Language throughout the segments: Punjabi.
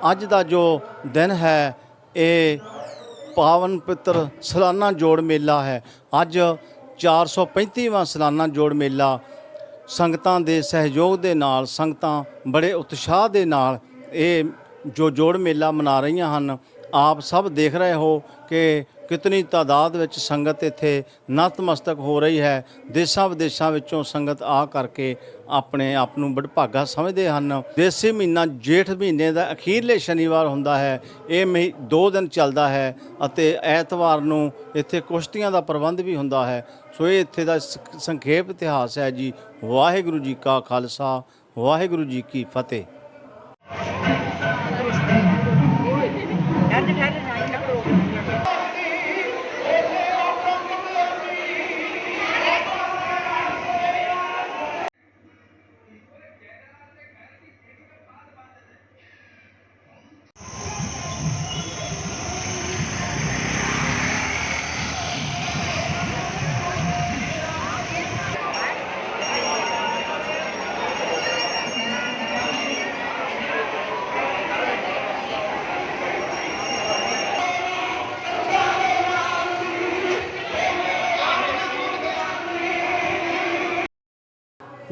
ਅੱਜ ਦਾ ਜੋ ਦਿਨ ਹੈ, ਇਹ ਪਾਵਨ ਪਿੱਤਰ ਸਲਾਨਾ ਜੋੜ ਮੇਲਾ ਹੈ। ਅੱਜ 435ਵਾਂ ਸਾਲਾਨਾ ਜੋੜ ਮੇਲਾ। ਸੰਗਤਾਂ ਦੇ ਸਹਿਯੋਗ ਦੇ ਨਾਲ, ਸੰਗਤਾਂ ਬੜੇ ਉਤਸ਼ਾਹ ਦੇ ਨਾਲ ਇਹ ਜੋ ਜੋੜ ਮੇਲਾ ਮਨਾ ਰਹੀਆਂ ਹਨ, ਆਪ ਸਭ ਦੇਖ ਰਹੇ ਹੋ ਕਿ ਕਿਤਨੀ ਤਾਦਾਦ ਵਿੱਚ ਸੰਗਤ ਇੱਥੇ ਨਤਮਸਤਕ ਹੋ ਰਹੀ ਹੈ। ਦੇਸ਼ਾਂ ਵਿਦੇਸ਼ਾਂ ਵਿੱਚੋਂ ਸੰਗਤ ਆ ਕਰਕੇ ਆਪਣੇ ਆਪ ਨੂੰ ਬੜਭਾਗਾ ਸਮਝਦੇ ਹਨ। ਦੇਸੀ ਮਹੀਨਾ ਜੇਠ ਮਹੀਨੇ ਦਾ ਅਖੀਰਲੇ ਸ਼ਨੀਵਾਰ ਹੁੰਦਾ ਹੈ। ਇਹ ਮਹੀ 2 ਦਿਨ ਚੱਲਦਾ ਹੈ ਅਤੇ ਐਤਵਾਰ ਨੂੰ ਇੱਥੇ ਕੁਸ਼ਤੀਆਂ ਦਾ ਪ੍ਰਬੰਧ ਵੀ ਹੁੰਦਾ ਹੈ। ਸੋ ਇਹ ਇੱਥੇ ਦਾ ਸੰਖੇਪ ਇਤਿਹਾਸ ਹੈ ਜੀ। ਵਾਹਿਗੁਰੂ ਜੀ ਕਾ ਖਾਲਸਾ, ਵਾਹਿਗੁਰੂ ਜੀ ਕੀ ਫਤਿਹ।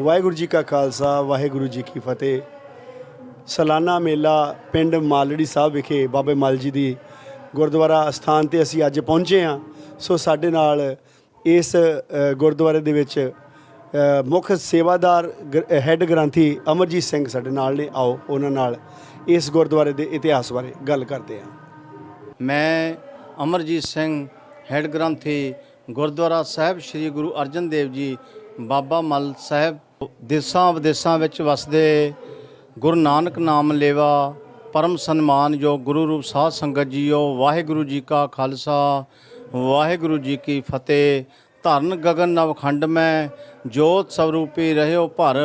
ਵਾਹਿਗੁਰੂ ਜੀ ਕਾ ਖਾਲਸਾ, ਵਾਹਿਗੁਰੂ ਜੀ ਕੀ ਫਤਿਹ। ਸਾਲਾਨਾ ਮੇਲਾ ਪਿੰਡ ਮਾਲੜੀ ਸਾਹਿਬ ਵਿਖੇ ਬਾਬੇ ਮਲ ਜੀ ਦੀ ਗੁਰਦੁਆਰਾ ਅਸਥਾਨ ਤੇ ਅਸੀਂ ਅੱਜ ਪਹੁੰਚੇ ਹਾਂ। ਸੋ ਸਾਡੇ ਨਾਲ ਇਸ ਗੁਰਦੁਆਰੇ ਦੇ ਵਿੱਚ ਮੁੱਖ ਸੇਵਾਦਾਰ ਗ- ਹੈੱਡ ਗ੍ਰੰਥੀ ਅਮਰਜੀਤ ਸਿੰਘ ਸਾਡੇ ਨਾਲ ਨੇ। ਆਓ, ਉਹਨਾਂ ਨਾਲ ਇਸ ਗੁਰਦੁਆਰੇ ਦੇ ਇਤਿਹਾਸ ਬਾਰੇ ਗੱਲ ਕਰਦੇ ਹਾਂ। ਮੈਂ ਅਮਰਜੀਤ ਸਿੰਘ, ਹੈੱਡ ਗ੍ਰੰਥੀ ਗੁਰਦੁਆਰਾ ਸਾਹਿਬ ਸ੍ਰੀ ਗੁਰੂ ਅਰਜਨ ਦੇਵ ਜੀ, ਬਾਬਾ ਮਲ ਸਾਹਿਬ ਦੇਸਾਂ ਵਿਦੇਸਾਂ ਵਿੱਚ ਵਸਦੇ ਗੁਰੂ ਨਾਨਕ ਨਾਮ ਲੇਵਾ, ਪਰਮ ਸਨਮਾਨਯੋਗ ਗੁਰੂ ਰੂਪ ਸਾਧ ਸੰਗਤ ਜੀਓ, ਵਾਹਿਗੁਰੂ ਜੀ ਕਾ ਖਾਲਸਾ, ਵਾਹਿਗੁਰੂ ਜੀ ਕੀ ਫਤਿਹ। ਧਰਨ ਗਗਨ ਨਵਖੰਡ ਮੈਂ, ਜੋਤ ਸਵਰੂਪੀ ਰਹਿਓ ਭਰ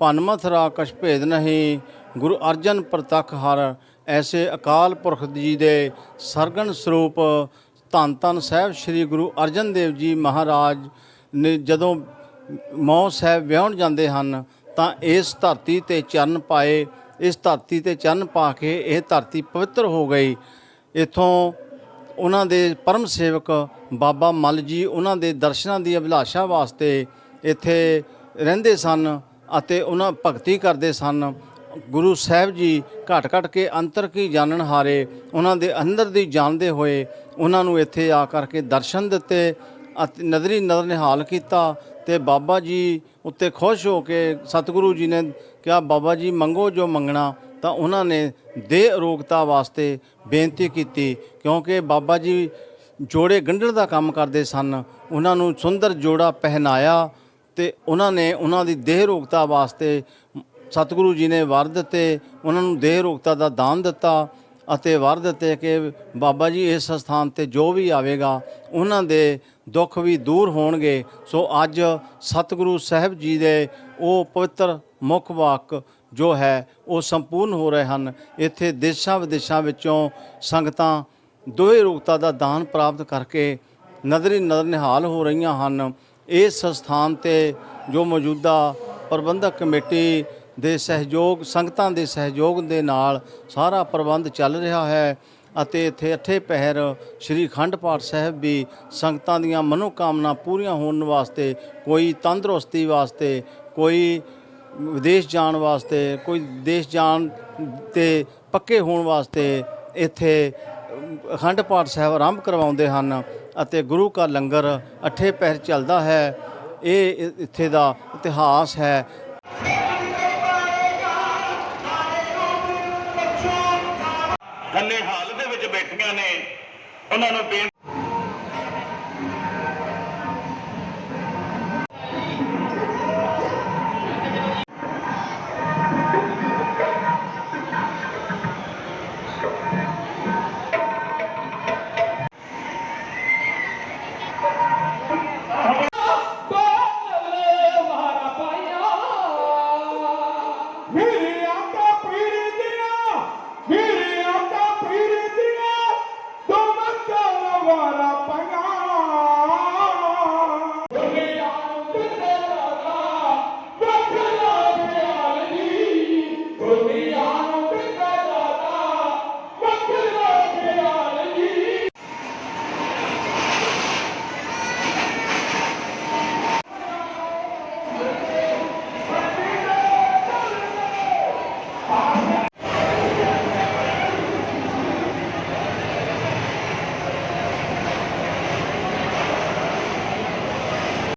ਭਨਮਥ ਰਾਕਸ਼ ਭੇਦ ਨਹੀਂ। ਗੁਰੂ ਅਰਜਨ ਪ੍ਰਤੱਖ ਹਰ, ਐਸੇ ਅਕਾਲ ਪੁਰਖ ਜੀ ਦੇ ਸਰਗਣ ਸਰੂਪ। ਧੰਨ ਧੰਨ ਸਾਹਿਬ ਸ੍ਰੀ ਗੁਰੂ ਅਰਜਨ ਦੇਵ ਜੀ ਮਹਾਰਾਜ, ਨੇ ਜਦੋਂ ਮੌ ਸਾਹਿਬ ਵਿਆਹਣ ਜਾਂਦੇ ਹਨ, ਤਾਂ ਇਸ ਧਰਤੀ ਤੇ ਚਰਨ ਪਾਏ, ਇਸ ਧਰਤੀ ਤੇ ਚਰਨ ਪਾ ਕੇ ਇਹ ਧਰਤੀ ਪਵਿੱਤਰ ਹੋ ਗਈ। ਇਥੋਂ ਉਹਨਾਂ ਦੇ ਪਰਮ ਸੇਵਕ ਬਾਬਾ ਮਲ ਜੀ ਉਹਨਾਂ ਦੇ ਦਰਸ਼ਨਾਂ ਦੀ ਅਭਿਲਾਸ਼ਾ ਵਾਸਤੇ ਇੱਥੇ ਰਹਿੰਦੇ ਸਨ ਅਤੇ ਉਹਨਾਂ ਭਗਤੀ ਕਰਦੇ ਸਨ। ਗੁਰੂ ਸਾਹਿਬ ਜੀ ਘਟ ਘਟ ਕੇ ਅੰਤਰ ਕੀ ਜਾਣਨ ਹਾਰੇ, ਉਹਨਾਂ ਦੇ ਅੰਦਰ ਦੀ ਜਾਣਦੇ ਹੋਏ ਉਹਨਾਂ ਨੂੰ ਇੱਥੇ ਆ ਕਰਕੇ ਦਰਸ਼ਨ ਦਿੱਤੇ। ਅਤੇ ਨਜ਼ਰੀ ਨਜ਼ਰ ਨਿਹਾਲ ਕੀਤਾ ਤੇ ਬਾਬਾ ਜੀ ਉੱਤੇ ਖੁਸ਼ ਹੋ ਕੇ ਸਤਿਗੁਰੂ ਜੀ ਨੇ ਕਿਹਾ, ਬਾਬਾ ਜੀ, ਮੰਗੋ ਜੋ ਮੰਗਣਾ। ਤਾਂ ਉਹਨਾਂ ਨੇ ਦੇਹ ਅਰੋਗਤਾ ਵਾਸਤੇ ਬੇਨਤੀ ਕੀਤੀ, ਕਿਉਂਕਿ ਬਾਬਾ ਜੀ ਜੋੜੇ ਗੰਢਣ ਦਾ ਕੰਮ ਕਰਦੇ ਸਨ। ਉਹਨਾਂ ਨੂੰ ਸੁੰਦਰ ਜੋੜਾ ਪਹਿਨਾਇਆ ਤੇ ਉਹਨਾਂ ਨੇ ਉਹਨਾਂ ਦੀ ਦੇਹ ਰੋਗਤਾ ਵਾਸਤੇ ਸਤਿਗੁਰੂ ਜੀ ਨੇ ਵਰ ਦਿੱਤੇ। ਉਹਨਾਂ ਨੂੰ ਦੇਹ ਰੋਗਤਾ ਦਾ ਦਾਨ ਦਿੱਤਾ ਅਤੇ ਵਰ ਦਿੱਤੇ ਕਿ ਬਾਬਾ ਜੀ, ਇਸ ਸਥਾਨ ਤੇ ਜੋ ਵੀ ਆਵੇਗਾ, ਉਹਨਾਂ ਦੇ ਦੁੱਖ ਵੀ ਦੂਰ ਹੋਣਗੇ। ਸੋ ਅੱਜ ਸਤਿਗੁਰੂ ਸਾਹਿਬ ਜੀ ਦੇ ਉਹ ਪਵਿੱਤਰ ਮੁੱਖ ਵਾਕ ਜੋ ਹੈ, ਉਹ ਸੰਪੂਰਨ ਹੋ ਰਹੇ ਹਨ। ਇੱਥੇ ਦੇਸ਼ਾਂ ਵਿਦੇਸ਼ਾਂ ਵਿੱਚੋਂ ਸੰਗਤਾਂ ਦੋਹੇ ਰੂਪਤਾ ਦਾ ਦਾਨ ਪ੍ਰਾਪਤ ਕਰਕੇ ਨਜ਼ਰੀ ਨਜ਼ਰ ਨਿਹਾਲ ਹੋ ਰਹੀਆਂ ਹਨ। ਇਸ ਸਥਾਨ ਤੇ ਜੋ ਮੌਜੂਦਾ ਪ੍ਰਬੰਧਕ ਕਮੇਟੀ ਦੇ ਸਹਿਯੋਗ, ਸੰਗਤਾਂ ਦੇ ਸਹਿਯੋਗ ਦੇ ਨਾਲ ਸਾਰਾ ਪ੍ਰਬੰਧ ਚੱਲ ਰਿਹਾ ਹੈ। ਅਤੇ ਇੱਥੇ ਅੱਠੇ ਪਹਿਰ ਸ੍ਰੀ ਅਖੰਡ ਪਾਠ ਸਾਹਿਬ ਵੀ ਸੰਗਤਾਂ ਦੀਆਂ ਮਨੋਕਾਮਨਾ ਪੂਰੀਆਂ ਹੋਣ ਵਾਸਤੇ, ਕੋਈ ਤੰਦਰੁਸਤੀ ਵਾਸਤੇ, ਕੋਈ ਵਿਦੇਸ਼ ਜਾਣ ਵਾਸਤੇ, ਕੋਈ ਦੇਸ਼ ਜਾਣ ਤੇ ਪੱਕੇ ਹੋਣ ਵਾਸਤੇ ਇੱਥੇ ਅਖੰਡ ਪਾਠ ਸਾਹਿਬ ਆਰੰਭ ਕਰਵਾਉਂਦੇ ਹਨ ਅਤੇ ਗੁਰੂ ਕਾ ਲੰਗਰ ਅੱਠੇ ਪਹਿਰ ਚੱਲਦਾ ਹੈ। ਇਹ ਇੱਥੇ ਦਾ ਇਤਿਹਾਸ ਹੈ। ਥੱਲੇ ਹਾਲ ਵਿੱਚ ਬੈਠੀਆਂ ਨੇ ਉਹਨਾਂ ਨੂੰ ਬੇਨਤੀ